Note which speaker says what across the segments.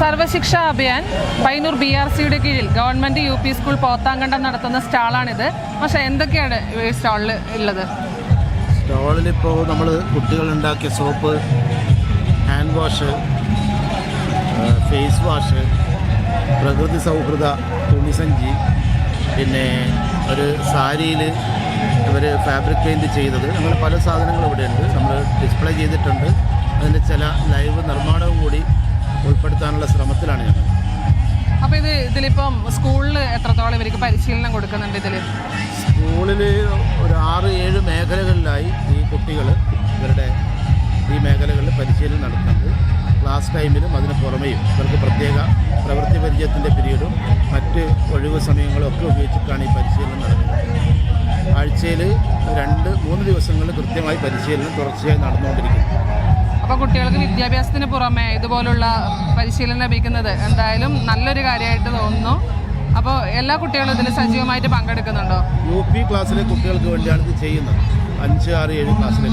Speaker 1: Sarva Shiksha Abhiyan Painur B R സിയുടെ കീഴിൽ government U P school Pothankandam നടത്തുന്ന സ്റ്റാളാണിത്. പക്ഷെ എന്തൊക്കെയാണ് ഈ സ്റ്റാളിൽ ഉള്ളത്?
Speaker 2: സ്റ്റാളിലിപ്പോൾ നമ്മൾ കുട്ടികൾ ഉണ്ടാക്കിയ soap hand wash face wash പ്രകൃതി സൗഹൃദ തുണിസഞ്ചി പിന്നെ ഒരു സാരിയിൽ ഇവർ ഫാബ്രിക് പെയിന്റ് ചെയ്തത്. അങ്ങനെ പല സാധനങ്ങളും ഇവിടെയുണ്ട്. നമ്മൾ ഡിസ്പ്ലേ ചെയ്തിട്ടുണ്ട്. അതിന്റെ ചില ലൈവ് നിർമ്മാണവും കൂടി ഉൾപ്പെടുത്താനുള്ള ശ്രമത്തിലാണ് ഞങ്ങൾ.
Speaker 1: അപ്പോൾ ഇത് ഇതിലിപ്പം സ്കൂളിൽ എത്രത്തോളം ഇവർക്ക് പരിശീലനം കൊടുക്കുന്നുണ്ട് ഇതിൽ
Speaker 2: സ്കൂളിൽ ഒരു ആറ് ഏഴ് മേഖലകളിലായി ഈ കുട്ടികൾ ഇവരുടെ ഈ മേഖലകളിൽ പരിശീലനം നടത്തുന്നുണ്ട്. ക്ലാസ് ടൈമിലും അതിന് പുറമെയും ഇവർക്ക് പ്രത്യേക പ്രവൃത്തി പരിചയത്തിന്റെ പീരീഡും മറ്റ് ഒഴിവ് സമയങ്ങളും ഒക്കെ ഉപയോഗിച്ചിട്ടാണ് ഈ പരിശീലനം നടക്കുന്നത് ആഴ്ചയിൽ രണ്ട് മൂന്ന് ദിവസങ്ങളിൽ കൃത്യമായി പരിശീലനം തുടർച്ചയായി നടന്നുകൊണ്ടിരിക്കുന്നു.
Speaker 1: അപ്പോൾ കുട്ടികൾക്ക് വിദ്യാഭ്യാസത്തിന് പുറമെ ഇതുപോലുള്ള പരിശീലനം ലഭിക്കുന്നത് എന്തായാലും നല്ലൊരു കാര്യമായിട്ട് തോന്നുന്നു. അപ്പോൾ എല്ലാ കുട്ടികളും ഇതിൽ സജീവമായിട്ട് പങ്കെടുക്കുന്നുണ്ടോ?
Speaker 2: യു പി ക്ലാസ്സിലെ കുട്ടികൾക്ക് വേണ്ടിയാണ് ഇത് ചെയ്യുന്നത്. അഞ്ച് ആറ് ഏഴ് ക്ലാസ്സിലെ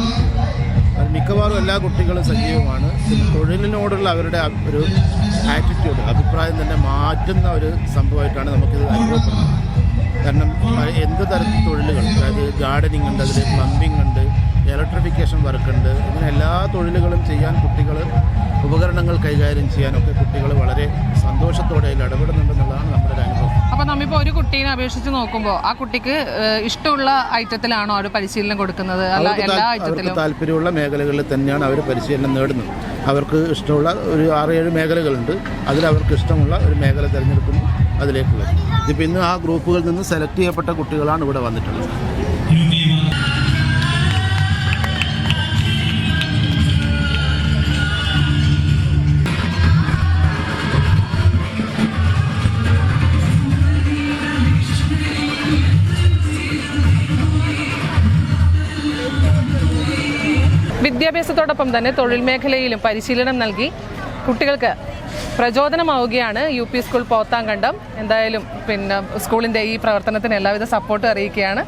Speaker 2: മിക്കവാറും എല്ലാ കുട്ടികളും സജീവമാണ്. തൊഴിലിനോടുള്ള അവരുടെ ഒരു ആറ്റിറ്റ്യൂഡ് അഭിപ്രായം തന്നെ മാറ്റുന്ന ഒരു സംഭവമായിട്ടാണ് നമുക്കിത് അനുഭവപ്പെടുന്നത്. കാരണം എന്ത് തരത്തിൽ തൊഴിലുകൾ? അതായത് ഗാർഡനിങ് ഉണ്ട് അതിൽ പ്ലംബിംഗ് ഉണ്ട് ഇലക്ട്രിഫിക്കേഷൻ വർക്ക് ഉണ്ട്. ഇങ്ങനെ എല്ലാ തൊഴിലുകളും ചെയ്യാൻ കുട്ടികൾ ഉപകരണങ്ങൾ കൈകാര്യം ചെയ്യാനൊക്കെ കുട്ടികൾ വളരെ സന്തോഷത്തോടെ അതിൽ ഇടപെടുന്നുണ്ടെന്നുള്ളതാണ് നമ്മുടെ ഒരു അനുഭവം.
Speaker 1: അപ്പോൾ നമ്മിപ്പോൾ ഒരു കുട്ടീനെ അപേക്ഷിച്ച് നോക്കുമ്പോൾ ആ കുട്ടിക്ക് ഇഷ്ടമുള്ള ഐറ്റത്തിലാണോ അവർ പരിശീലനം കൊടുക്കുന്നത്? അല്ല
Speaker 2: അവർക്ക്
Speaker 1: എല്ലാ ഐറ്റത്തിലും?
Speaker 2: താല്പര്യമുള്ള മേഖലകളിൽ തന്നെയാണ് അവർ പരിശീലനം നേടുന്നത്. അവർക്ക് ഇഷ്ടമുള്ള ഒരു ആറ് ഏഴ് മേഖലകളുണ്ട്. അതിൽ അവർക്ക് ഇഷ്ടമുള്ള ഒരു മേഖല തിരഞ്ഞെടുക്കുന്നു അതിലേക്കുള്ളത്. ഇതിപ്പോൾ ഇന്ന് ആ ഗ്രൂപ്പുകളിൽ നിന്ന് സെലക്ട് ചെയ്യപ്പെട്ട കുട്ടികളാണ് ഇവിടെ വന്നിട്ടുള്ളത്.
Speaker 1: വിദ്യാഭ്യാസത്തോടൊപ്പം തന്നെ തൊഴിൽ മേഖലയിലും പരിശീലനം നൽകി കുട്ടികൾക്ക് പ്രചോദനമാവുകയാണ് യു പി സ്കൂൾ പോത്താങ്കണ്ടം. എന്തായാലും പിന്നെ സ്കൂളിന്റെ ഈ പ്രവർത്തനത്തിന് എല്ലാവിധ സപ്പോർട്ടും അറിയിക്കുകയാണ്.